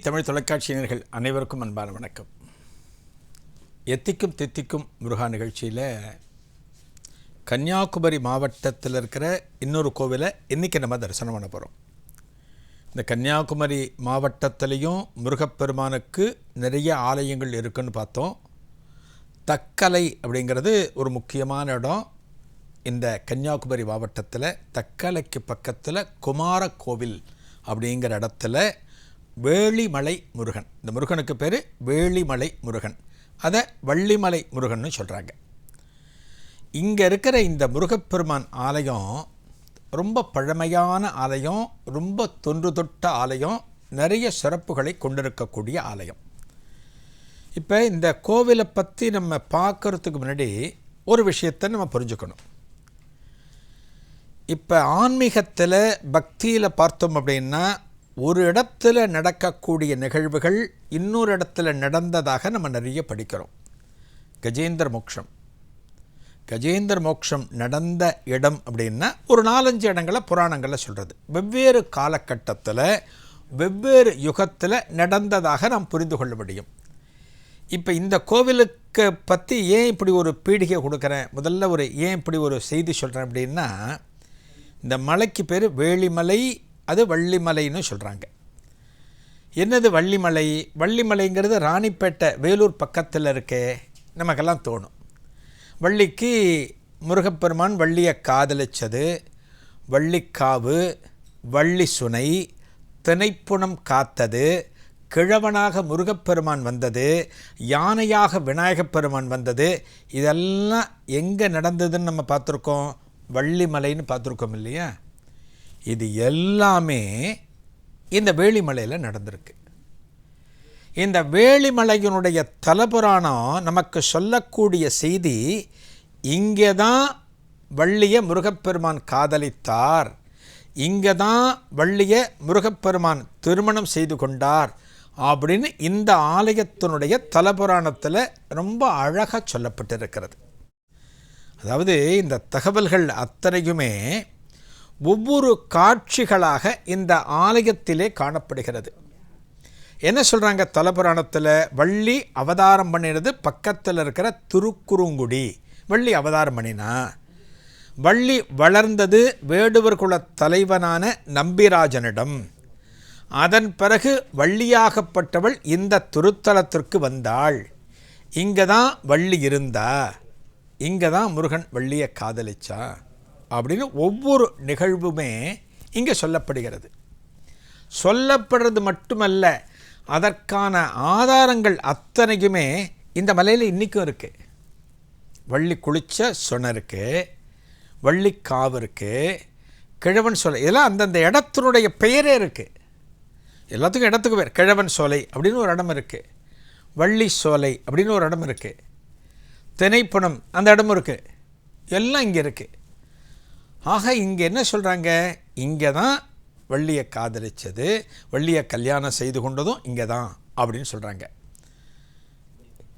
தமிழ் தொலைக்காட்சியினர்கள் அனைவருக்கும் அன்பான வணக்கம். எத்திக்கும் தித்திக்கும் முருகா நிகழ்ச்சியில் கன்னியாகுமரி மாவட்டத்தில் இருக்கிற இன்னொரு கோவிலை இன்றைக்கி நம்ம தரிசனம் பண்ண போகிறோம் இந்த கன்னியாகுமரி மாவட்டத்திலையும் முருகப்பெருமானுக்கு நிறைய ஆலயங்கள் இருக்குன்னு பார்த்தோம். தக்கலை அப்படிங்கிறது ஒரு முக்கியமான இடம். இந்த கன்னியாகுமரி மாவட்டத்தில் தக்கலைக்கு பக்கத்தில் குமார கோவில் அப்படிங்கிற இடத்துல வேளிமலை முருகன். இந்த முருகனுக்கு பேர் வேளிமலை முருகன். அதை வள்ளிமலை முருகன்னு சொல்கிறாங்க இங்கே இருக்கிற இந்த முருகப்பெருமான் ஆலயம் ரொம்ப பழமையான ஆலயம் ரொம்ப தொன்று தொட்ட ஆலயம் நிறைய சிறப்புகளை கொண்டிருக்கக்கூடிய ஆலயம். இப்போ இந்த கோவிலை பற்றி நம்ம பார்க்கறதுக்கு முன்னாடி ஒரு விஷயத்தை நம்ம புரிஞ்சுக்கணும். இப்போ ஆன்மீகத்தில் பக்தியில் பார்த்தோம் அப்படின்னா ஒரு இடத்துல நடக்கக்கூடிய நிகழ்வுகள் இன்னொரு இடத்துல நடந்ததாக நம்ம நிறைய படிக்கிறோம். கஜேந்திர மோக்ஷம். கஜேந்திர மோக்ஷம் நடந்த இடம் அப்படின்னா ஒரு நாலஞ்சு இடங்களை புராணங்களில் சொல்கிறது வெவ்வேறு காலகட்டத்தில் வெவ்வேறு யுகத்தில் நடந்ததாக நாம் புரிந்து கொள்ள முடியும். இப்போ இந்த கோவிலுக்கு பற்றி ஏன் இப்படி ஒரு பீடிகை கொடுக்குறேன்? முதல்ல ஒரு ஏன் இப்படி ஒரு செய்தி சொல்கிறேன் அப்படின்னா இந்த மலைக்கு பேர் வேளிமலை அது வள்ளிமலைன்னு சொல்கிறாங்க என்னது வள்ளிமலை? வள்ளிமலைங்கிறது ராணிப்பேட்டை வேலூர் பக்கத்தில் இருக்கே நமக்கெல்லாம் தோணும். வள்ளிக்கு முருகப்பெருமான் வள்ளியை காதலிச்சது வள்ளிக்காவு வள்ளி சுனை திணைப்புணம் காத்தது கிழவனாக முருகப்பெருமான் வந்தது யானையாக விநாயகப் பெருமான் வந்தது இதெல்லாம் எங்கே நடந்ததுன்னு நம்ம பார்த்துருக்கோம். வள்ளிமலைன்னு பார்த்துருக்கோம் இல்லையா? இது எல்லாமே இந்த வேளிமலையில் நடந்திருக்கு. இந்த வேளிமலையினுடைய தலபுராணம் நமக்கு சொல்லக்கூடிய செய்தி இங்கே தான் வள்ளிய முருகப்பெருமான் காதலித்தார். இங்கே தான் வள்ளிய முருகப்பெருமான் திருமணம் செய்து கொண்டார் அப்படின்னு இந்த ஆலயத்தினுடைய தலபுராணத்தில் ரொம்ப அழகாக சொல்லப்பட்டிருக்கிறது. அதாவது இந்த தகவல்கள் அத்தனையுமே ஒவ்வொரு காட்சிகளாக இந்த ஆலயத்திலே காணப்படுகிறது. என்ன சொல்கிறாங்க தலபுராணத்தில்? வள்ளி அவதாரம் பண்ணினது பக்கத்தில் இருக்கிற திருக்குறுங்குடி. வள்ளி அவதாரம் பண்ணினா வள்ளி வளர்ந்தது வேடுவர் குல தலைவனான நம்பிராஜனிடம். அதன் பிறகு வள்ளியாகப்பட்டவள் இந்த திருத்தலத்திற்கு வந்தாள். இங்கே தான் வள்ளி இருந்தா இங்கே தான் முருகன் வள்ளியை காதலிச்சா அப்படின்னு ஒவ்வொரு நிகழ்வுமே இங்கே சொல்லப்படுகிறது. சொல்லப்படுறது மட்டுமல்ல அதற்கான ஆதாரங்கள் அத்தனைக்குமே இந்த மலையில் இன்றைக்கும் இருக்குது வள்ளி குளிச்ச சொன இருக்குது இருக்குது கிழவன் சோலை இதெல்லாம் அந்தந்த இடத்தினுடைய பெயரே இருக்குது எல்லாத்துக்கும் இடத்துக்கு பேர் கிழவன் சோலை அப்படின்னு ஒரு இடம் இருக்குது வள்ளி சோலை அப்படின்னு ஒரு இடம் இருக்குது திணைப்புணம் அந்த இடமும் இருக்குது எல்லாம் இங்கே இருக்குது ஆக இங்கே என்ன சொல்கிறாங்க இங்கே தான் வள்ளியை காதலிச்சது வள்ளியை கல்யாணம் செய்து கொண்டதும் இங்கே தான் அப்படின்னு சொல்கிறாங்க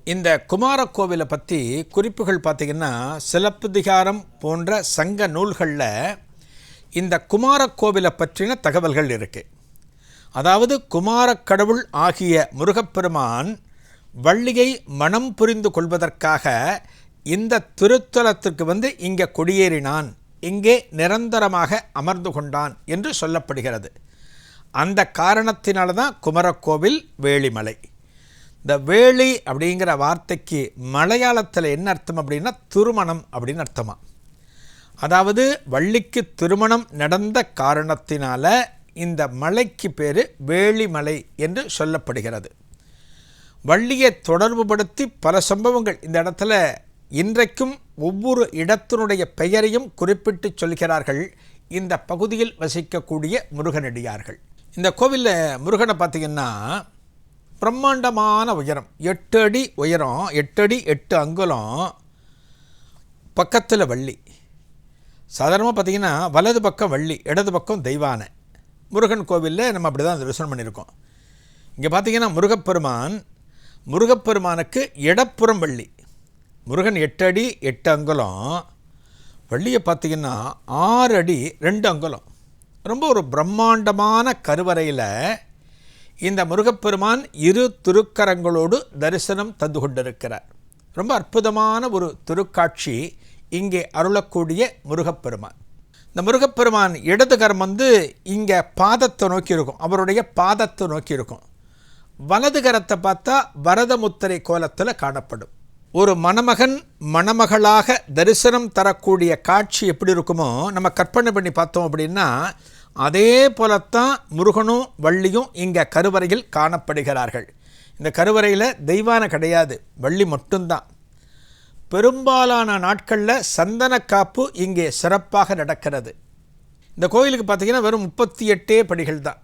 இந்த குமார கோவிலை பற்றி குறிப்புகள் பார்த்திங்கன்னா சிலப்பதிகாரம் போன்ற சங்க நூல்களில் இந்த குமார கோவிலை பற்றின தகவல்கள் இருக்குது அதாவது குமாரக்கடவுள் ஆகிய முருகப்பெருமான் வள்ளியை மனம் புரிந்து கொள்வதற்காக இந்த திருத்தலத்திற்கு வந்து இங்கே குடியேறினான். இங்கே நிரந்தரமாக அமர்ந்து கொண்டான் என்று சொல்லப்படுகிறது. அந்த காரணத்தினால தான் குமரக்கோவில் வேளிமலை. இந்த வேளி அப்படிங்கிற வார்த்தைக்கு மலையாளத்தில் என்ன அர்த்தம் அப்படின்னா திருமணம் அப்படின்னு அர்த்தமா? அதாவது வள்ளிக்கு திருமணம் நடந்த காரணத்தினால இந்த மலைக்கு பேர் வேளிமலை என்று சொல்லப்படுகிறது. வள்ளியை தொடர்புபடுத்தி பல சம்பவங்கள். இந்த இடத்துல இன்றைக்கும் ஒவ்வொரு இடத்தினுடைய பெயரையும் குறிப்பிட்டு சொல்கிறார்கள். இந்த பகுதியில் வசிக்கக்கூடிய முருகனடியார்கள். இந்த கோவிலில் முருகனை பார்த்திங்கன்னா பிரம்மாண்டமான உயரம். எட்டு அடி உயரம் எட்டு அடி எட்டு அங்குலம் பக்கத்தில் வள்ளி. சாதாரணமாக பார்த்திங்கன்னா வலது பக்கம் வள்ளி இடது பக்கம் தெய்வானை. முருகன் கோவிலில் நம்ம அப்படி தான் தரிசனம் பண்ணியிருக்கோம். இங்கே பார்த்திங்கன்னா முருகப்பெருமான் முருகப்பெருமானுக்கு இடப்புறம் வள்ளி. முருகன் எட்டு அடி எட்டு அங்குலம். வள்ளியை பார்த்தீங்கன்னா ஆறு அடி ரெண்டு அங்குலம். ரொம்ப ஒரு பிரம்மாண்டமான கருவறையில் இந்த முருகப்பெருமான் இரு திருக்கரங்களோடு தரிசனம் தந்து கொண்டிருக்கிறார். ரொம்ப அற்புதமான ஒரு திருக்காட்சி இங்கே அருளக்கூடிய முருகப்பெருமான். இந்த முருகப்பெருமான் இடது கரம் வந்து இங்கே பாதத்தை நோக்கி இருக்கும். அவருடைய பாதத்தை நோக்கி இருக்கும். வலது கரத்தை பார்த்தா வரதமுத்திரை கோலத்தில் காணப்படும். ஒரு மணமகன் மணமகளாக தரிசனம் தரக்கூடிய காட்சி எப்படி இருக்குமோ நம்ம கற்பனை பண்ணி பார்த்தோம் அப்படின்னா அதே போலத்தான் முருகனும் வள்ளியும் இங்கே கருவறையில் காணப்படுகிறார்கள். இந்த கருவறையில் தெய்வான கிடையாது வள்ளி மட்டும்தான். பெரும்பாலான நாட்களில் சந்தன காப்பு இங்கே சிறப்பாக நடக்கிறது. இந்த கோயிலுக்கு பார்த்தீங்கன்னா வெறும் முப்பத்தி எட்டே படிகள் தான்.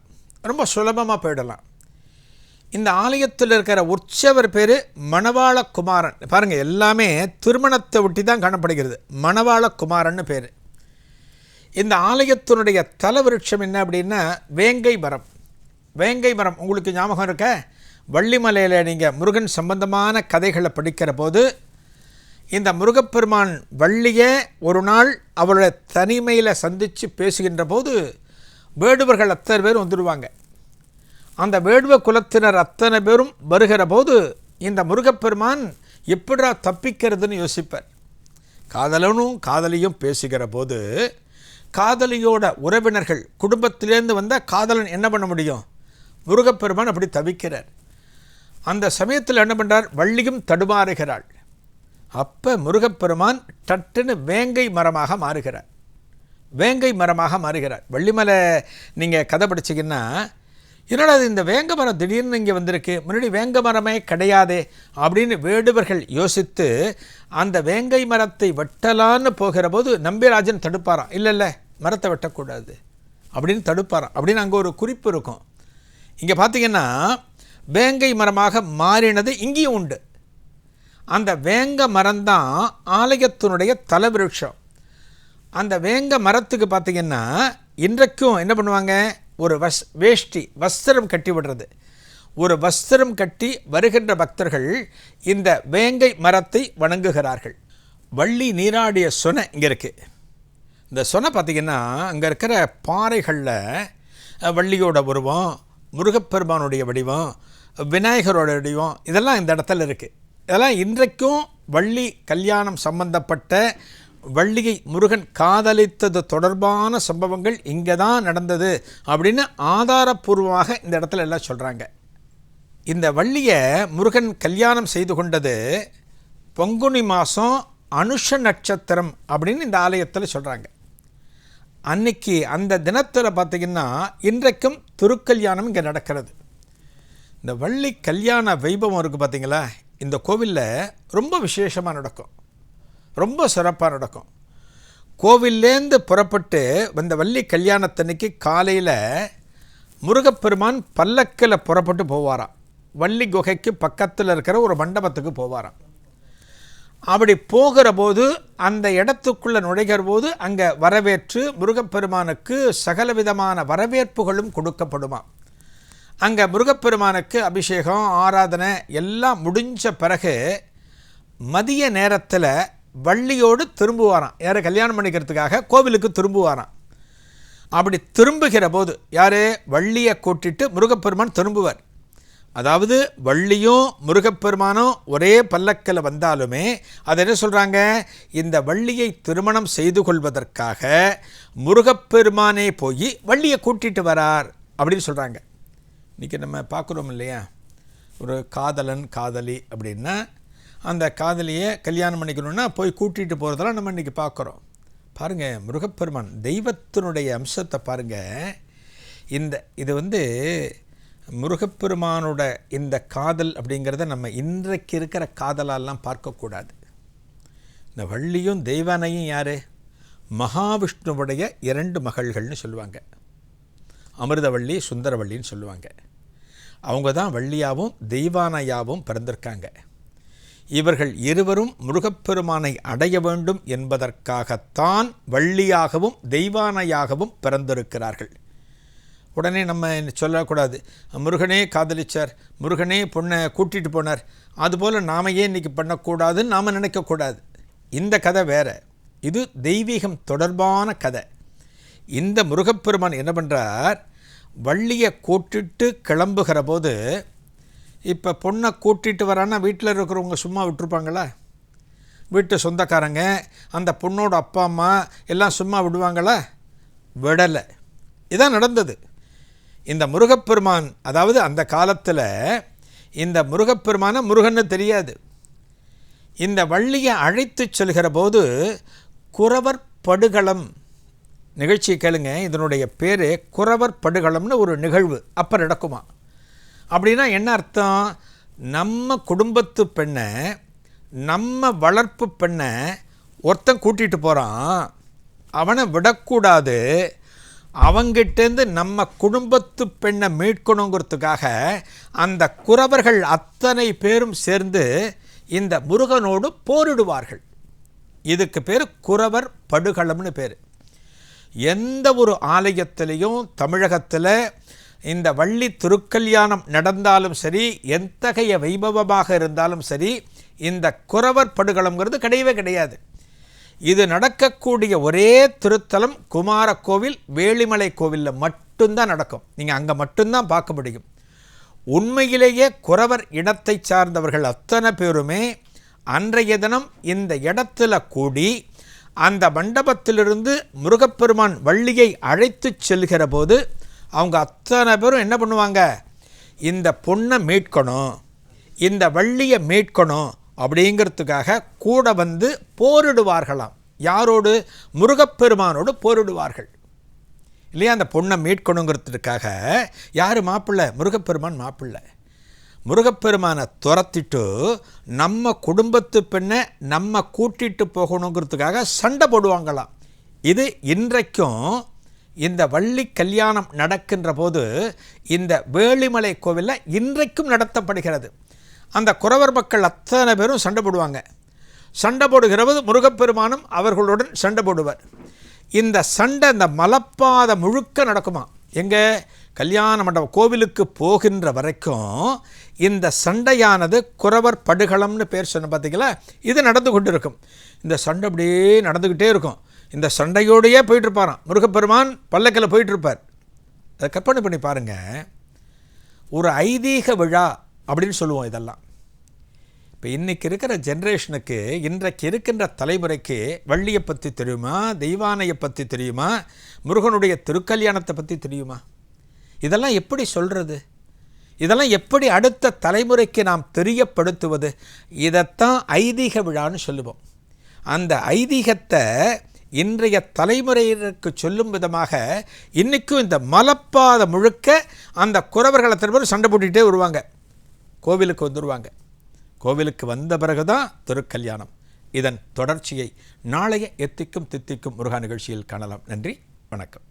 ரொம்ப சுலபமாக போயிடலாம். இந்த ஆலயத்தில் இருக்கிற உற்சவர் பேர் மணவாள குமாரன் பாருங்கள் எல்லாமே திருமணத்தை ஒட்டி தான் காணப்படுகிறது. மணவாள குமாரன்னு பேர். இந்த ஆலயத்தினுடைய தலவிருட்சம் என்ன அப்படின்னா வேங்கை மரம். வேங்கை மரம் உங்களுக்கு ஞாபகம் இருக்க? வள்ளிமலையில் நீங்கள் முருகன் சம்பந்தமான கதைகளை படிக்கிற போது இந்த முருகப்பெருமான் வள்ளியை ஒரு நாள் அவளோட தனிமையில் சந்தித்து பேசுகின்ற போது வேடுவர்கள் அத்தனை பேர் வந்துடுவாங்க அந்த வேடுவ குலத்தினர் அத்தனை பேரும் வருகிற போது இந்த முருகப்பெருமான் எப்படா தப்பிக்கிறதுன்னு யோசிப்பார். காதலனும் காதலியும் பேசுகிற போது காதலியோட உறவினர்கள் குடும்பத்திலேருந்து வந்தால் காதலன் என்ன பண்ண முடியும்? முருகப்பெருமான் அப்படி தவிக்கிறார். அந்த சமயத்தில் என்ன பண்ணுறார் வள்ளியும் தடுமாறுகிறாள். அப்போ முருகப்பெருமான் டட்டுன்னு வேங்கை மரமாக மாறுகிறார். வேங்கை மரமாக மாறுகிறார். வள்ளிமலை நீங்கள் கதை படிச்சிங்கன்னா என்னடா இது இந்த வேங்க மரம் திடீர்னு இங்கே வந்திருக்கு? முன்னாடி வேங்க மரமே கிடையாதே அப்படின்னு வேடுவர்கள் யோசித்து அந்த வேங்கை மரத்தை வெட்டலான்னு போகிற போது நம்பிராஜன் தடுப்பாராம். இல்லை இல்லை மரத்தை வெட்டக்கூடாது அப்படின்னு தடுப்பாராம். அப்படின்னு அங்கே ஒரு குறிப்பு இருக்கும். இங்கே பார்த்தீங்கன்னா வேங்கை மரமாக மாறினது இங்கேயும் உண்டு. அந்த வேங்க மரம்தான் ஆலயத்தினுடைய தலவிருட்சம். அந்த வேங்க மரத்துக்கு பார்த்தீங்கன்னா இன்றைக்கும் என்ன பண்ணுவாங்க? ஒரு வஸ் வேஷ்டி வஸ்திரம் கட்டி விடுறது ஒரு வஸ்திரம் கட்டி வருகின்ற பக்தர்கள் இந்த வேங்கை மரத்தை வணங்குகிறார்கள். வள்ளி நீராடிய சொனை இங்கே இருக்குது இந்த சொனை பார்த்திங்கன்னா அங்கே இருக்கிற பாறைகளில் வள்ளியோட உருவம் முருகப்பெருமானுடைய வடிவம் விநாயகரோட வடிவம் இதெல்லாம் இந்த இடத்துல இருக்குது இதெல்லாம் இன்றைக்கும் வள்ளி கல்யாணம் சம்பந்தப்பட்ட வள்ளியை முருகன் காதலித்தது தொடர்பான சம்பவங்கள் இங்கே தான் நடந்தது அப்படின்னு ஆதாரப்பூர்வமாக இந்த இடத்துல எல்லாம் சொல்கிறாங்க இந்த வள்ளியை முருகன் கல்யாணம் செய்து கொண்டது பொங்குனி மாதம் அனுஷ நட்சத்திரம் அப்படின்னு இந்த ஆலயத்தில் சொல்கிறாங்க அன்னைக்கு அந்த தினத்தில் பார்த்திங்கன்னா இன்றைக்கும் திருக்கல்யாணம் இங்கே நடக்கிறது. இந்த வள்ளி கல்யாண வைபவம் இருக்குது பார்த்திங்களா இந்த கோவிலில் ரொம்ப விசேஷமாக நடக்கும். ரொம்ப சிறப்பாக நடக்கும். கோவில்லேருந்து புறப்பட்டு வந்த வள்ளி கல்யாணத்தன்னைக்கு காலையில் முருகப்பெருமான் பல்லக்கில் புறப்பட்டு போவாராம். வள்ளி குகைக்கு பக்கத்தில் இருக்கிற ஒரு மண்டபத்துக்கு போவாராம். அப்படி போகிற போது அந்த இடத்துக்குள்ளே நுழைகிற போது அங்கே வரவேற்று முருகப்பெருமானுக்கு சகலவிதமான வரவேற்புகளும் கொடுக்கப்படுமா. அங்கே முருகப்பெருமானுக்கு அபிஷேகம் ஆராதனை எல்லாம் முடிஞ்ச பிறகு மதிய நேரத்தில் வள்ளியோடு திரும்புவாராம். யாரை கல்யாணம் பண்ணிக்கிறதுக்காக கோவிலுக்கு திரும்புவாராம். அப்படி திரும்புகிற போது யார்? வள்ளியை கூட்டிட்டு முருகப்பெருமான் திரும்புவார். அதாவது வள்ளியும் முருகப்பெருமானும் ஒரே பல்லக்கில் வந்தாலுமே அதை என்ன சொல்கிறாங்க இந்த வள்ளியை திருமணம் செய்து கொள்வதற்காக முருகப்பெருமானே போய் வள்ளியை கூட்டிட்டு வரார் அப்படின்னு சொல்கிறாங்க இன்றைக்கி நம்ம பார்க்குறோம் இல்லையா? ஒரு காதலன் காதலி அப்படின்னா அந்த காதலியை கல்யாணம் பண்ணிக்கணுன்னா போய் கூட்டிகிட்டு போகிறதெல்லாம் நம்ம இன்றைக்கி பார்க்குறோம். பாருங்கள் முருகப்பெருமான் தெய்வத்தினுடைய அம்சத்தை பாருங்கள் இந்த இது வந்து முருகப்பெருமானோட இந்த காதல் அப்படிங்கிறத நம்ம இன்றைக்கு இருக்கிற காதலாலாம் பார்க்கக்கூடாது. இந்த வள்ளியும் தெய்வானையும் யார்? மகாவிஷ்ணுவுடைய இரண்டு மகள்கள்னு சொல்லுவாங்க. அமிர்தவள்ளி சுந்தரவள்ளின்னு சொல்லுவாங்க. அவங்க தான் வள்ளியாகவும் தெய்வானையாகவும் பிறந்திருக்காங்க. இவர்கள் இருவரும் முருகப்பெருமானை அடைய வேண்டும் என்பதற்காகத்தான் வள்ளியாகவும் தெய்வானையாகவும் பிறந்திருக்கிறார்கள். உடனே நம்ம சொல்லக்கூடாது. முருகனே காதலிச்சார் முருகனே பொண்ணை கூட்டிகிட்டு போனார் அதுபோல் நாம ஏன் இன்றைக்கி பண்ணக்கூடாதுன்னு நாம் நினைக்கக்கூடாது. இந்த கதை வேற. இது தெய்வீகம் தொடர்பான கதை. இந்த முருகப்பெருமான் என்ன பண்ணுறார் வள்ளியை கூட்டிட்டு கிளம்புகிற போது இப்போ பொண்ணை கூட்டிகிட்டு வரான்னா வீட்டில் இருக்கிறவங்க சும்மா விட்டுருப்பாங்களா? வீட்டு சொந்தக்காரங்க அந்த பொண்ணோட அப்பா அம்மா எல்லாம் சும்மா விடுவாங்களா? விடலை. இதான் நடந்தது. இந்த முருகப்பெருமான் அதாவது அந்த காலத்தில் இந்த முருகப்பெருமான முருகன்னு தெரியாது. இந்த வள்ளியை அழைத்து செல்கிற போது குறவர் படுகளம். நிகழ்ச்சி கேளுங்க இதனுடைய பேர் குறவர் படுகளம்னு ஒரு நிகழ்வு அப்போ நடக்குமா? அப்படின்னா என்ன அர்த்தம்? நம்ம குடும்பத்து பெண்ணை நம்ம வளர்ப்பு பெண்ணை ஒருத்தன் கூட்டிகிட்டு போகிறான் அவனை விடக்கூடாது. அவங்கிட்டேருந்து நம்ம குடும்பத்து பெண்ணை மீட்கணுங்கிறதுக்காக அந்த குறவர்கள் அத்தனை பேரும் சேர்ந்து இந்த முருகனோடு போரிடுவார்கள். இதுக்கு பேர் குறவர் படுகளம்னு பேர். எந்த ஒரு ஆலயத்திலையும் தமிழகத்தில் இந்த வள்ளி திருக்கல்யாணம் நடந்தாலும் சரி எத்தகைய வைபவமாக இருந்தாலும் சரி இந்த குறவர் படுகளம்ங்கிறது கிடையவே கிடையாது. இது நடக்கக்கூடிய ஒரே திருத்தலம் குமார கோவில் வேளிமலை கோவிலில் மட்டும்தான் நடக்கும். நீங்கள் அங்கே மட்டும்தான் பார்க்க முடியும். உண்மையிலேயே குறவர் இடத்தை சார்ந்தவர்கள் அத்தனை பேருமே அன்றைய தினம் இந்த இடத்துல கூடி அந்த மண்டபத்திலிருந்து முருகப்பெருமான் வள்ளியை அழைத்து செல்கிற போது அவங்க அத்தனை பேரும் என்ன பண்ணுவாங்க? இந்த பொண்ணை மீட்கணும் இந்த வள்ளியை மீட்கணும் அப்படிங்கிறதுக்காக கூட வந்து போரிடுவார்களாம். யாரோடு? முருகப்பெருமானோடு போரிடுவார்கள். இல்லையா? அந்த பொண்ணை மீட்கணுங்கிறதுக்காக யார் மாப்பிள்ளை? முருகப்பெருமான் மாப்பிள்ளை. முருகப்பெருமானை துரத்திட்டு நம்ம குடும்பத்து பெண்ணை நம்ம கூட்டிட்டு போகணுங்கிறதுக்காக சண்டை போடுவாங்களாம். இது இன்றைக்கும் இந்த வள்ளி கல்யாணம் நடக்கின்ற போது இந்த வேளிமலை கோவிலில் இன்றைக்கும் நடத்தப்படுகிறது. அந்த குறவர் மக்கள் அத்தனை பேரும் சண்டை போடுவாங்க. சண்டை போடுகிறவது முருகப்பெருமானும் அவர்களுடன் சண்டை போடுவார். இந்த சண்டை இந்த மலப்பாத முழுக்க நடக்குமா? எங்கே? கல்யாண மண்டபம் கோவிலுக்கு போகின்ற வரைக்கும் இந்த சண்டையானது குறவர் படுகளம்னு பேர் சொன்ன பார்த்தீங்களா இது நடந்து கொண்டு இருக்கும் இந்த சண்டை அப்படியே நடந்துக்கிட்டே இருக்கும். இந்த சண்டையோடையே போயிட்டுருப்பாராம். முருகப்பெருமான் பல்லக்கில் போயிட்டுருப்பார். அதை கற்பனை பண்ணி பாருங்கள் ஒரு ஐதீக விழா அப்படின்னு சொல்லுவோம் இதெல்லாம். இப்போ இன்றைக்கி இருக்கிற ஜென்ரேஷனுக்கு இன்றைக்கு இருக்கின்ற தலைமுறைக்கு வள்ளியை பற்றி தெரியுமா? தெய்வானையை பற்றி தெரியுமா? முருகனுடைய திருக்கல்யாணத்தை பற்றி தெரியுமா? இதெல்லாம் எப்படி சொல்கிறது இதெல்லாம் எப்படி அடுத்த தலைமுறைக்கு நாம் தெரியப்படுத்துவது? இதைத்தான் ஐதீக விழான்னு சொல்லுவோம். அந்த ஐதீகத்தை இன்றைய தலைமுறையினருக்கு சொல்லும் விதமாக இன்றைக்கும் இந்த மலப்பாத முழுக்க அந்த குறவர்களை திரும்ப சண்டை போட்டுக்கிட்டே வருவாங்க. கோவிலுக்கு வந்துடுவாங்க கோவிலுக்கு வந்த பிறகுதான் திருக்கல்யாணம். இதன் தொடர்ச்சியை நாளைய எத்திக்கும் தித்திக்கும் முருகா நிகழ்ச்சியில் காணலாம். நன்றி. வணக்கம்.